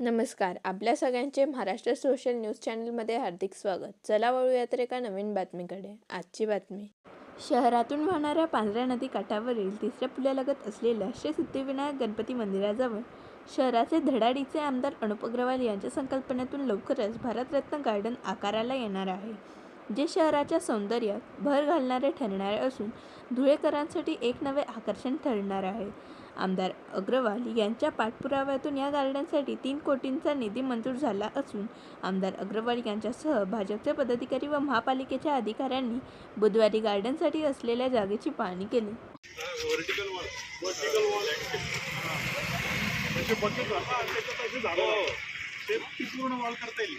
नमस्कार. आपल्या सगळ्यांचे महाराष्ट्र सोशल न्यूज चॅनलमध्ये हार्दिक स्वागत. चला वळूयात एका नवीन बातमीकडे. आजची बातमी. शहरातून वाहणाऱ्या पांढऱ्या नदी काठावरील तिसऱ्या पुलालगत असलेल्या श्री सिद्धिविनायक गणपती मंदिराजवळ शहराचे धडाडीचे आमदार अनुप अग्रवाल यांच्या संकल्पनेतून लवकरच भारतरत्न गार्डन आकाराला येणार आहे. जे शहराच्या सौंदर्यात भर घालणारे ठरणारे असून धुळेकरांसाठी एक नवे आकर्षण ठरणार आहे. आमदार अग्रवाल यांच्या पाठपुराव्यातून या गार्डनसाठी तीन कोटींचा निधी मंजूर झाला असून आमदार अग्रवाल यांच्यासह भाजपचे पदाधिकारी व महापालिकेच्या अधिकाऱ्यांनी बुधवारी गार्डनसाठी असलेल्या जागेची पाहणी केली. म्हणजे हा. पूर्ण वॉल करता येईल.